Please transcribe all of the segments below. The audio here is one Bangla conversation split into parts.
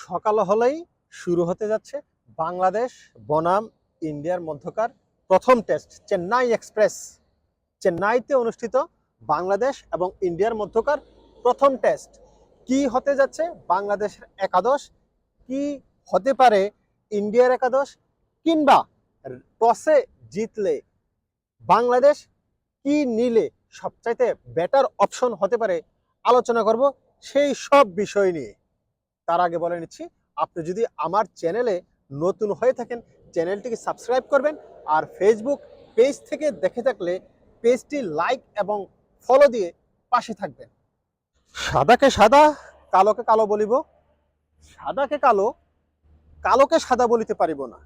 সকাল হলেই শুরু হতে যাচ্ছে বাংলাদেশ, বনাম, ইন্ডিয়ার মধ্যকার প্রথম টেস্ট, চেন্নাই এক্সপ্রেস। চেন্নাইতে অনুষ্ঠিত বাংলাদেশ এবং ইন্ডিয়ার মধ্যকার প্রথম টেস্ট। কি হতে যাচ্ছে বাংলাদেশের একাদশ? কি হতে পারে ইন্ডিয়ার একাদশ? কিংবা টসে জিতলে বাংলাদেশ কি নিলে সবচাইতে বেটার অপশন হতে পারে? আলোচনা করব সেই সব বিষয় নিয়ে। তার আগে বলে নিচ্ছি, আপনি যদি আমার চ্যানেলে নতুন হয়ে থাকেন, চ্যানেলটিকে সাবস্ক্রাইব করবেন আর ফেসবুক পেজ থেকে দেখে থাকলে পেজটি লাইক এবং ফলো দিয়ে পাশে থাকবেন। সাদাকে সাদা, কালোকে কালো বলিব। সাদাকে কালো, কালোকে সাদা বলিতে পারিব না।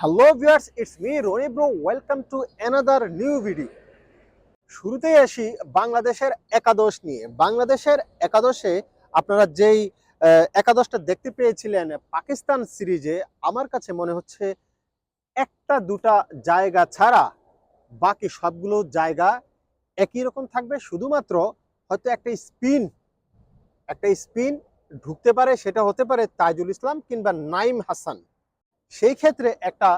Hello viewers it's me Rony bro welcome to another new video শুরুতেই আসি বাংলাদেশের একাদশ নিয়ে। বাংলাদেশের একাদশে আপনারা যেই একাদশটা দেখতে পেয়েছিলেন পাকিস্তান সিরিজে। আমার কাছে মনে হচ্ছে একটা দুটা জায়গা ছাড়া বাকি সবগুলো জায়গা একই রকম থাকবে। শুধুমাত্র হয়তো একটা স্পিন একটা স্পিন ঢুকতে পারে, সেটা হতে পারে তাইজুল ইসলাম কিংবা নাইম হাসান। সেই ক্ষেত্রে একটা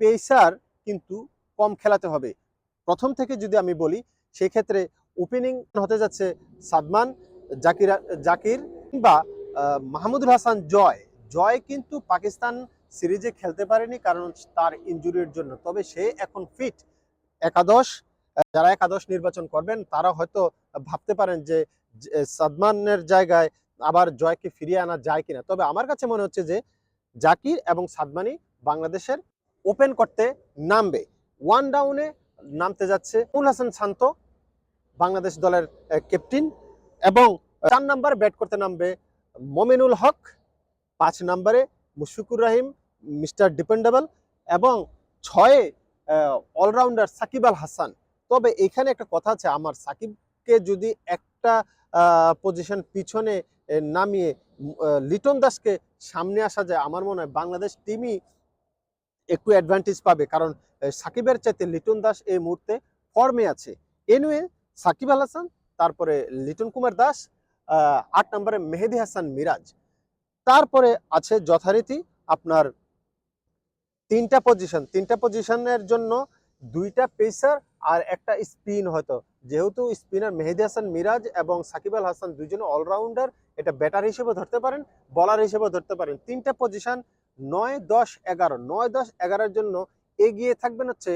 পেসার কিন্তু কম খেলাতে হবে। প্রথম থেকে যদি আমি বলি, সেই ক্ষেত্রে ওপেনিং হতে যাচ্ছে সাদমান, জাকির জাকির কিংবা মাহমুদুল হাসান জয়। জয় কিন্তু পাকিস্তান সিরিজে খেলতে পারেনি কারণ তার ইনজুরির জন্য। তবে সে এখন ফিট একাদশ, যারা একাদশ নির্বাচন করবেন, তারা হয়তো ভাবতে পারেন যে সাদমানের জায়গায় আবার জয়কে ফিরিয়ে আনা যায় কিনা। তবে আমার কাছে মনে হচ্ছে যে, জাকির এবং সাদমানি বাংলাদেশের ওপেন করতে নামবে। ওয়ান ডাউনে নামতে যাচ্ছে উল হাসান শান্ত, বাংলাদেশ দলের ক্যাপ্টেন এবং চার নাম্বার ব্যাট করতে নামবে মমিনুল হক, পাঁচ নম্বরে মুশফিকুর রহিম, মিস্টার ডিপেন্ডেবল এবং ছয়ে অলরাউন্ডার সাকিব আল হাসান। তবে এখানে একটা কথা আছে, আমার সাকিবকে যদি একটা পজিশন পিছনে নামিয়ে লিটন দাসকে সামনে আসা যায়, আমার মনে হয় বাংলাদেশ টিমই একটু অ্যাডভান্টেজ পাবে। কারণ সাকিবের চাইতে লিটন দাস এই মুহূর্তে ফর্মে আছে। এনুয়ে সাকিব আল হাসান, তারপরে লিটন কুমার দাস আট নম্বরে মেহেদি হাসান মিরাজ। তারপরে আছে যথারীতি আপনার তিনটা পজিশন তিনটা পজিশনের জন্য দুইটা পেসার আর একটা স্পিন হয়তো। যেহেতু স্পিনার মেহেদি হাসান মিরাজ এবং সাকিব আল হাসান দুজনে অলরাউন্ডার এটা ব্যাটার হিসেবে ধরতে পারেন বলার হিসেবে ধরতে পারেন। তিনটা পজিশন নয়, দশ, এগারো। নয়, দশ, এগারোর জন্য এগিয়ে থাকবেন হচ্ছে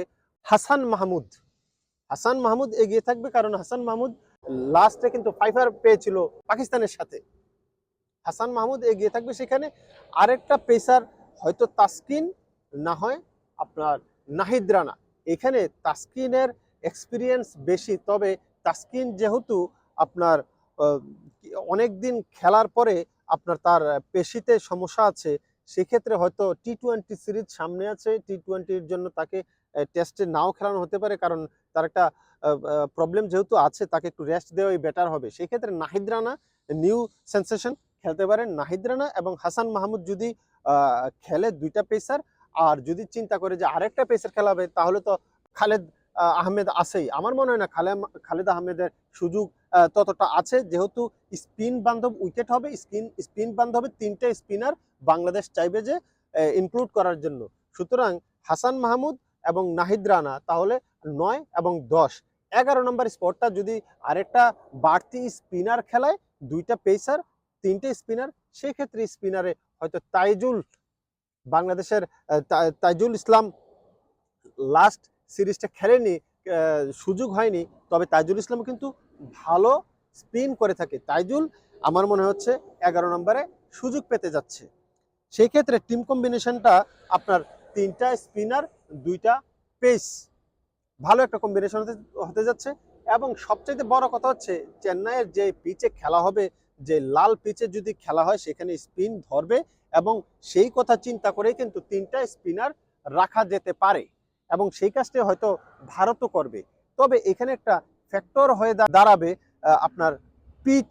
হাসান মাহমুদ। হাসান মাহমুদ এগিয়ে থাকবে কারণ হাসান মাহমুদ লাস্টে কিন্তু ফাইভার পেয়েছিল পাকিস্তানের সাথে। হাসান মাহমুদ এগিয়ে থাকবে সেখানে। আরেকটা পেসার হয়তো তাসকিন, না হয় আপনার নাহিদ রানা। এখানে তাসকিনের এক্সপিরিয়েন্স বেশি, তবে তাসকিন যেহেতু আপনার অনেক দিন খেলার পরে আপনার তার পেশিতে সমস্যা আছে, সেক্ষেত্রে হয়তো টি টোয়েন্টি সিরিজ সামনে আছে। টি টোয়েন্টির জন্য তাকে টেস্টে নাও খেলানো হতে পারে, কারণ তার একটা প্রবলেম যেহেতু আছে, তাকে একটু রেস্ট দেওয়াই বেটার হবে। সেক্ষেত্রে নাহিদ রানা নিউ সেন্সেশন খেলতে পারেন। নাহিদ রানা এবং হাসান মাহমুদ যদি খেলে দুইটা পেসার আর যদি চিন্তা করে যে আরেকটা পেসার খেলাবে, তাহলে তো খালেদ আহমেদ আছেই। আমার মনে হয় না খালে, খালেদ আহমেদের সুযোগ ততটা আছে। যেহেতু স্পিন বান্ধব উইকেট হবে স্পিন স্পিন বান্ধবে তিনটে স্পিনার বাংলাদেশ চাইবে যে ইনক্লুড করার জন্য। সুতরাং হাসান মাহমুদ এবং নাহিদ রানা তাহলে নয় এবং দশ। এগারো নম্বর স্পটটা যদি আরেকটা বাড়তি স্পিনার খেলায়, দুইটা পেসার তিনটে স্পিনার সেই ক্ষেত্রে স্পিনারে হয়তো তাইজুল, বাংলাদেশের তাইজুল ইসলাম লাস্ট সিরিজটা খেলেনি সুযোগ হয়নি, তবে তাইজুল ইসলাম কিন্তু ভালো স্পিন করে থাকে। তাইজুল আমার মনে হচ্ছে এগারো নম্বরে সুযোগ পেতে যাচ্ছে। সেই ক্ষেত্রে টিম কম্বিনেশনটা আপনার তিনটা স্পিনার দুইটা পেস ভালো একটা কম্বিনেশন হতে হতে যাচ্ছে। এবং সবচেয়ে বড় কথা হচ্ছে, চেন্নাইয়ের যে পিচে খেলা হবে, যে লাল পিচে যদি খেলা হয়, সেখানে স্পিন ধরবে এবং সেই কথা চিন্তা করেই কিন্তু তিনটা স্পিনার রাখা যেতে পারে। এবং সেই কাজটি হয়তো ভারতও করবে। তবে এখানে একটা ফ্যাক্টর হয়ে দাঁড়াবে আপনার পিচ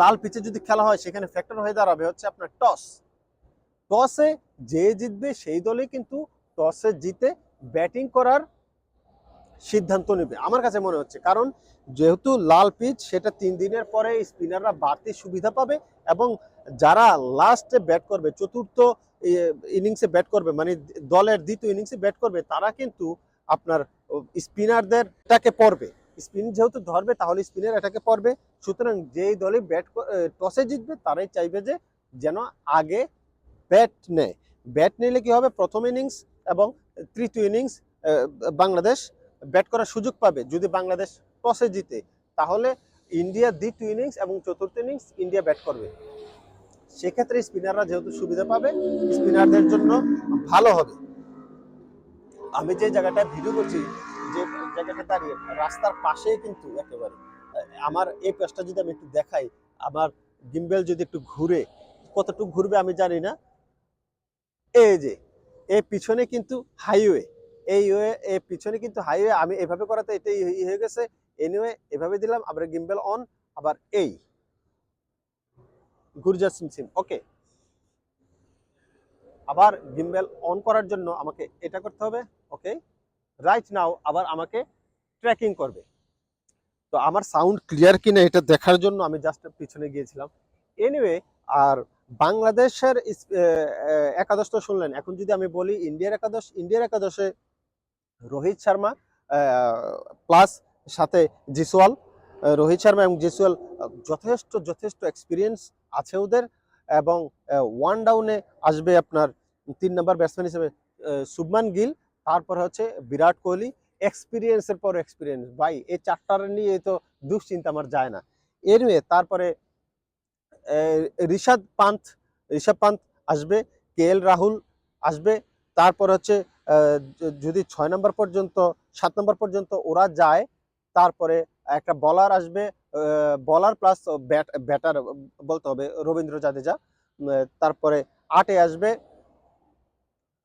লাল পিচে যদি খেলা হয়, সেখানে ফ্যাক্টর হয়ে দাঁড়াবে হচ্ছে আপনার টস টসে যে জিতবে, সেই দলই কিন্তু টসে জিতে ব্যাটিং করার সিদ্ধান্ত নেবে, আমার কাছে মনে হচ্ছে। কারণ যেহেতু লাল পিচ, সেটা তিন দিনের পরে স্পিনাররা বাড়তি সুবিধা পাবে এবং যারা লাস্টে ব্যাট করবে, চতুর্থ ইনিংসে ব্যাট করবে মানে দলের দ্বিতীয় ইনিংসে ব্যাট করবে, তারা কিন্তু আপনার স্পিনারদের এটাকে পড়বে। স্পিন যেহেতু ধরবে, তাহলে স্পিনার এটাকে পড়বে। সুতরাং যেই দলে ব্যাট টসে জিতবে, তারাই চাইবে যে যেন আগে ব্যাট নেয়। ব্যাট নিলে কি হবে? প্রথম ইনিংস এবং তৃতীয় ইনিংস বাংলাদেশ ব্যাট করার সুযোগ পাবে। যদি বাংলাদেশ টসে জিতে, তাহলে ইন্ডিয়া দ্বিতীয় ইনিংস এবং চতুর্থ ইনিংস ইন্ডিয়া ব্যাট করবে। সেক্ষেত্রে স্পিনাররা যেহেতু সুবিধা পাবে স্পিনারদের জন্য ভালো হবে। আমি যে জায়গাটা ভিডিও করছি, যে জায়গাটা দাঁড়িয়ে, রাস্তার পাশেই কিন্তু একেবারে আমার এই পেজটা যদি আমি একটু দেখাই, আমার গিম্বেল যদি একটু ঘুরে, কতটুকু ঘুরবে আমি জানি না। এই যে এই পিছনে কিন্তু হাইওয়ে। এই ওয়ে এই পিছনে কিন্তু হাইওয়ে। আমি এভাবে করাতে এটাই ই হয়ে গেছে। এনিওয়ে এভাবে দিলাম। আবার গিম্বেল অন আবার এই। গুরজা সিম সিম। ওকে আবার গিম্বেল অন করার জন্য আমাকে এটা করতে হবে। ওকে রাইট নাও আবার আমাকে ট্র্যাকিং করবে। তো আমার সাউন্ড ক্লিয়ার কিনা এটা দেখার জন্য আমি জাস্ট পিছনে গিয়েছিলাম। এনিওয়ে আর বাংলাদেশের একাদশ তো শুনলেন। এখন যদি আমি বলি ইন্ডিয়ার একাদশ, ইন্ডিয়ার একাদশে রোহিত শর্মা প্লাস সাথে জিসওয়াল রোহিত শর্মা এবং জিসওয়াল যথেষ্ট যথেষ্ট এক্সপিরিয়েন্স আছে ওদের এবং ওয়ান ডাউনে আসবে আপনার তিন নম্বর ব্যাটসম্যান হিসেবে শুভমান গিল, তারপর হচ্ছে বিরাট কোহলি এক্সপিরিয়েন্সের পর এক্সপিরিয়েন্স ভাই, এই চারটার নিয়ে তো দুশ্চিন্তা আমার যায় না। এর তারপরে ঋষাদ পান্থ ঋষভ পান্থ আসবে কে এল রাহুল আসবে, তারপর হচ্ছে যদি ছয় নম্বর পর্যন্ত, সাত নম্বর পর্যন্ত ওরা যায়, তারপরে একটা বলার আসবে বলার প্লাস ব্যাট ব্যাটার বলতে হবে, রবীন্দ্র জাদেজা তারপরে আটে আসবে,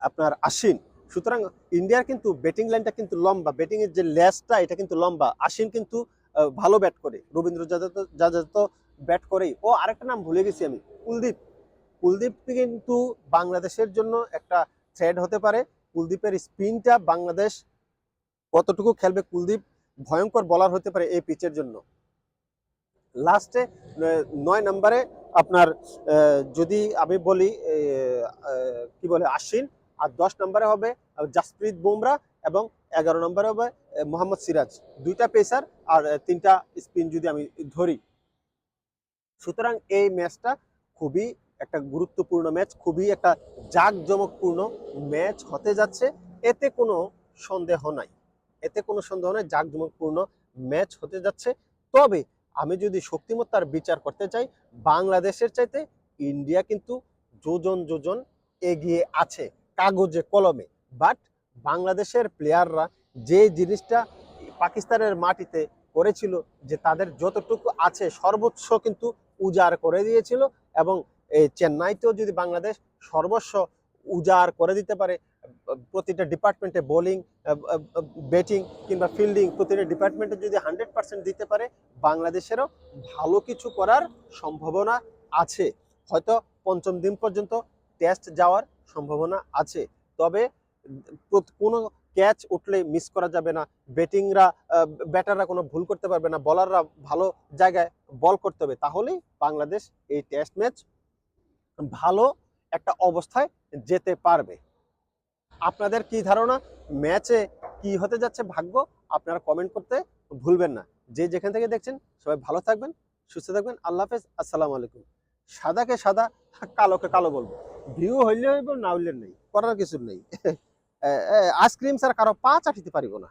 আপনার আশ্বিন। সুতরাং ইন্ডিয়ার কিন্তু ব্যাটিং লাইনটা কিন্তু লম্বা ব্যাটিংয়ের যে লেসটা এটা কিন্তু লম্বা। আশ্বিন কিন্তু ভালো ব্যাট করে। রবীন্দ্র জাদেজা তো ব্যাট করেই। ও আরেকটা নাম ভুলে গেছি আমি, কুলদীপ। কুলদীপ কিন্তু বাংলাদেশের জন্য একটা থ্রেড হতে পারে। কুলদীপের স্পিনটা বাংলাদেশ কতটুকু খেলবে কুলদীপ, ভয়ঙ্কর বলার হতে পারে এই পিচের জন্য। লাস্টে নয় নম্বরে আপনার যদি আমি বলি কি বলে, আশ্বিন, আর দশ নম্বরে হবে জাসপ্রীত বুমরা এবং এগারো নম্বরে হবে মোহাম্মদ সিরাজ। দুইটা পেসার আর তিনটা স্পিন যদি আমি ধরি। সুতরাং এই ম্যাচটা খুবই একটা গুরুত্বপূর্ণ ম্যাচ, খুবই একটা জাঁকজমকপূর্ণ ম্যাচ হতে যাচ্ছে। এতে কোনো সন্দেহ নাই। এতে কোনো সন্দেহ নাই, জাঁকজমকপূর্ণ ম্যাচ হতে যাচ্ছে। তবে আমি যদি শক্তিমত্তার বিচার করতে চাই, বাংলাদেশের চাইতে ইন্ডিয়া কিন্তু যোজন যোজন এগিয়ে আছে কাগজে কলমে। বাট বাংলাদেশের প্লেয়াররা যে জিনিসটা পাকিস্তানের মাটিতে করেছিল, যে তাদের যতটুকু আছে, সর্বোচ্চ কিন্তু উজাড় করে দিয়েছিল এবং এই চেন্নাইতেও যদি বাংলাদেশ সর্বস্ব উজাড় করে দিতে পারে, প্রতিটা ডিপার্টমেন্টে বোলিং ব্যাটিং কিংবা ফিল্ডিং প্রতিটা ডিপার্টমেন্টে যদি হান্ড্রেড পার্সেন্ট দিতে পারে, বাংলাদেশেরও ভালো কিছু করার সম্ভাবনা আছে। হয়তো পঞ্চম দিন পর্যন্ত টেস্ট যাওয়ার সম্ভাবনা আছে। তবে কোনো ক্যাচ উঠলে মিস করা যাবে না। ব্যাটিংরা ব্যাটাররা কোনো ভুল করতে পারবে না। বলাররা ভালো জায়গায় বল করতে হবে। তাহলেই বাংলাদেশ এই টেস্ট ম্যাচ ভালো একটা অবস্থায় যেতে পারবে। আপনাদের কি ধারণা? ম্যাচে কি হতে যাচ্ছে ভাগ্য? আপনারা কমেন্ট করতে ভুলবেন না। যে যেখান থেকে দেখছেন, সবাই ভালো থাকবেন, সুস্থ থাকবেন। আল্লাহ হাফেজ। আসসালামু আলাইকুম। সাদাকে সাদা, কালোকে কালো বলব। ভিউ হইলে হইব, না হইলে নেই। করার কিছু নেই। আইসক্রিম ছাড়া কারও পা চাটিতে পারিব না।